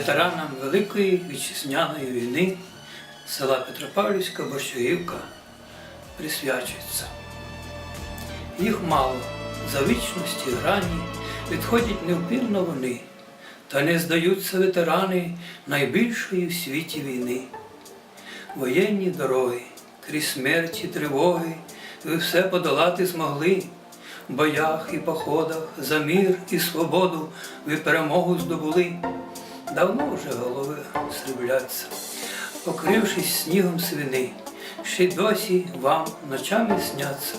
ветеранам Великої вітчизняної війни села Петропавлівська Борщагівка присвячується. Їх мало, за вічності грані відходять невпинно вони, та не здаються ветерани найбільшої в світі війни. Воєнні дороги, крізь смерті, тривоги, ви все подолати змогли. В боях і походах за мір і свободу ви перемогу здобули. Давно вже голови срібляться, покрившись снігом свини, ще досі вам ночами сняться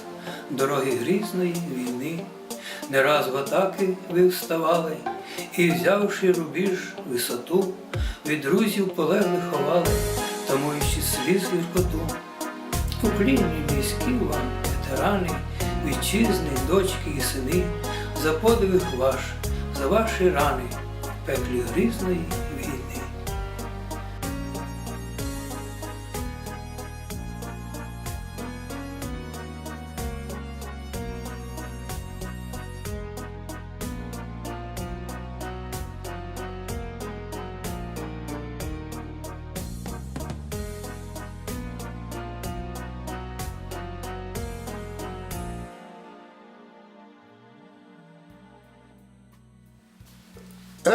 дороги грізної війни. Не раз в атаки ви вставали, і, взявши рубіж висоту, від друзів полеглих ховали, тамуючи сліз гіркоту. Уклінні міські вам, ветерани, вітчизни, дочки і сини, за подвиг ваш, за ваші рани пеклі грізної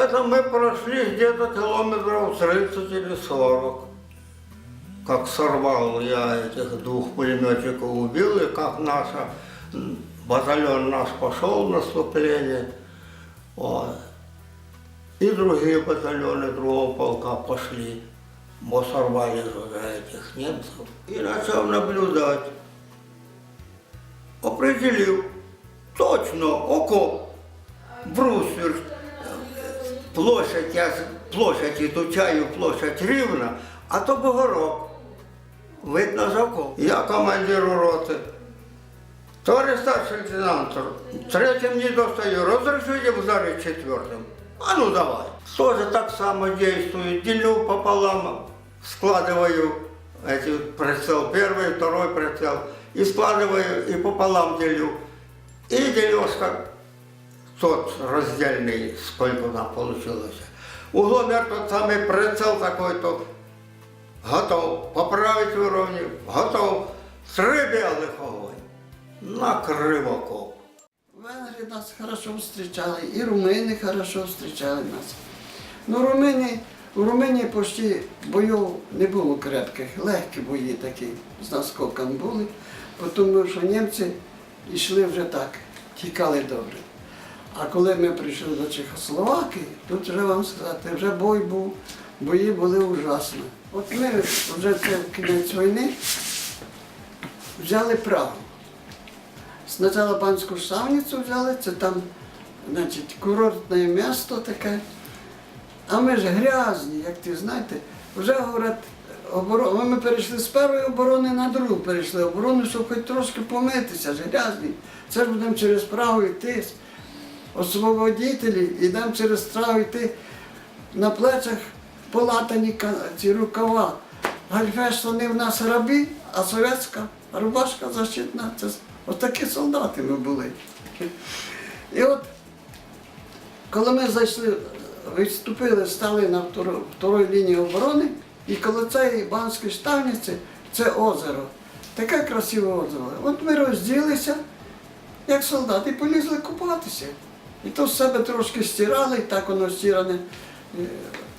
Это мы прошли где-то километров 30 или 40. Как сорвал я этих двух пулеметчиков убил, и как наша батальон наш пошел в наступление. Вот. И другие батальоны другого полка пошли. Мы сорвали уже этих немцев. И начал наблюдать. Определил точно окоп, бруствер, площадь, я з- площадь изучаю, площадь рівна, а то бугорок. Видно закон. Я командир роти. Товарищ старший лейтенант, третьим не достаю, разрешите ударить четвертым. А ну давай. Тоже так само действую, делю пополам, складываю эти прицел, первый, второй прицел, и складываю, и пополам делю. И дележка тот раздельный, сколько там получилось. Угломер тот самый прицел такой-то, готов. Поправить уровни, готов. Три белых огонь. Накрив окоп. Венгри нас хорошо встречали, і румыни хорошо встречали нас. Ну, румыни, у Румунії почти бойов не було крепких, легкі бої такі з наскоком були, тому що німці йшли вже так, тікали добре. А коли ми прийшли до Чехословакії, тут вже вам сказати, вже бой був, бої були ужасні. От ми вже це кінець війни взяли Прагу. Спочатку панську Штавницю взяли, це там, значить, курортне місто таке. А ми ж грязні, як ти знаєте, вже говорять, ми перейшли з першої оборони на другу перейшли оборону, щоб хоч трошки помитися, ж грязні. Це ж будемо через Прагу йти. Освободителі, йдемо через Прагу йти на плечах полатані ці рукава. Гальфеш вони в нас рабі, а совєтська рубашка защитна. Це с- отакі солдати ми були. І от, коли ми зайшли, відступили, стали на второ- второй лінії оборони, і коли цієї банської штавниці це озеро. Таке красиве озеро. От ми розділися, як солдати, і полізли купатися. І то себе трошки стирали, так воно стиране. е,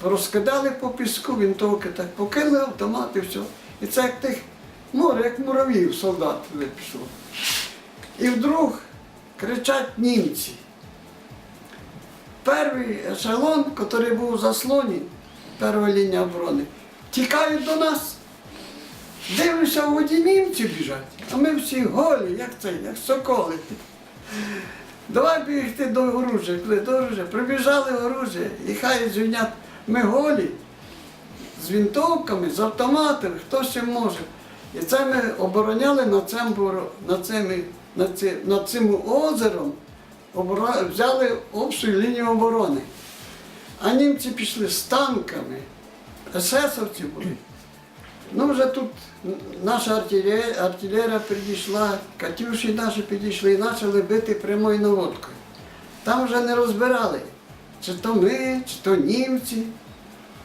Розкидали по піску, вінтовки так покинули автомат і все. І це як тих море, як муравів солдат туди. І вдруг кричать німці. Перший ешелон, який був у заслоні, перша лінія оборони, тікають до нас. Дивлюся, в воді німці біжать, а ми всі голі, як це, як соколи. Давай бігти до оружия, коли до оружия. Прибіжали оружие, і хай звінять, ми голі, з вінтовками, з автоматами, хто ще може. І це ми обороняли над цим, над цими, над цим, над цим озером, взяли общу лінію оборони. А німці пішли з танками, есесовці були. Ну, вже тут наша артилерія, артилерія підійшла, Катюші наші підійшли і почали бити прямою наводкою. Там вже не розбирали, чи то ми, чи то німці.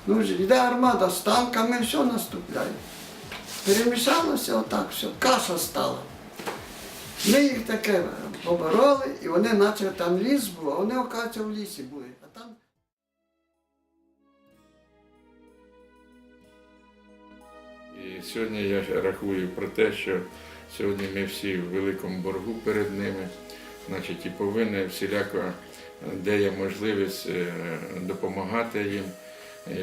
Ну, йде армада з танками, все наступляє. Перемішалося отак все, каша стала. Ми їх таке побороли, і вони наче там ліс був, а вони, оказується, в лісі були. І сьогодні я рахую про те, що сьогодні ми всі в великому боргу перед ними, значить, і повинні всіляко, де є можливість е, допомагати їм,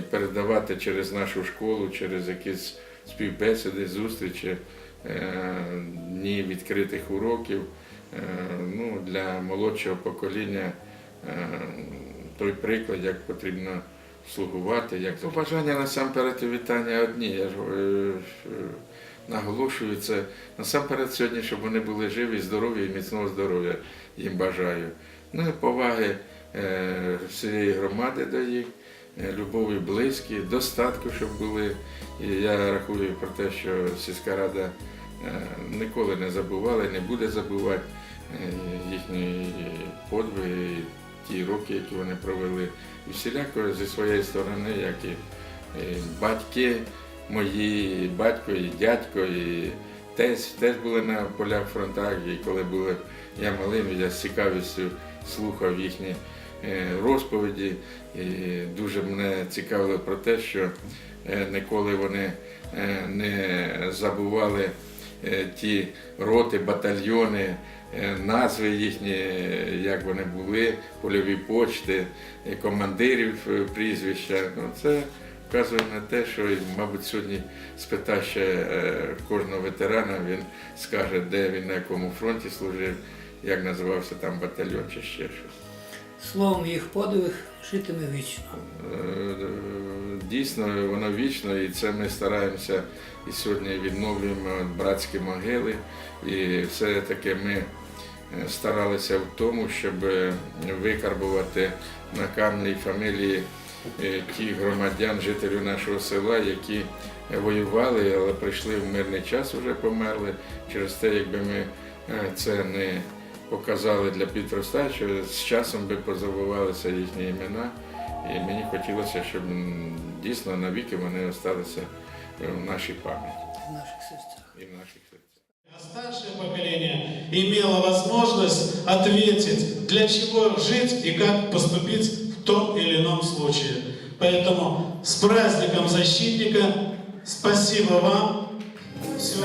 передавати через нашу школу, через якісь співбесіди, зустрічі, е, дні відкритих уроків. Е, Ну, для молодшого покоління е, той приклад, як потрібно слугувати, як побажання насамперед і вітання одні. Я ж е, е, наголошую це насамперед сьогодні, щоб вони були живі, здорові і міцного здоров'я їм бажаю. Ну і поваги е, всієї громади до їх, любові близькі, достатку, щоб були. І я рахую про те, що сільська рада ніколи не забувала і не буде забувати їхні подвиги, ті роки, які вони провели. І всіляко зі своєї сторони, як і е, батьки мої, і батько, і дядько, і теж, теж були на полях фронтах, і коли були я малим, я з цікавістю слухав їхні е, розповіді. І дуже мене цікавило про те, що е, ніколи вони не забували ті роти, батальйони, е, назви їхні, е, як вони були, польові почти, е, командирів е, прізвища. Ну, це вказує на те, що, мабуть, сьогодні спита ще е, кожного ветерана, він скаже, де він на якому фронті служив, як називався там батальйон чи ще щось. Словом, їх подвиг житиме вічно. Дійсно, воно вічно, і це ми стараємося і сьогодні відновлюємо братські могили. І все-таки ми е, старалися в тому, щоб е, викарбувати на камні фамілії е, тих громадян, жителів нашого села, які воювали, але прийшли в мирний час, вже померли. Через те, якби ми це не показали для підростаючого, з часом би позабувалися їхні імена. І мені хотілося, щоб м, дійсно навіки вони залишилися в нашій пам'яті в наших серцях. і в наших серцях. А старшее поколение имело возможность ответить, для чего жить и как поступить в том или ином случае. Поэтому с праздником защитника, спасибо вам. Всего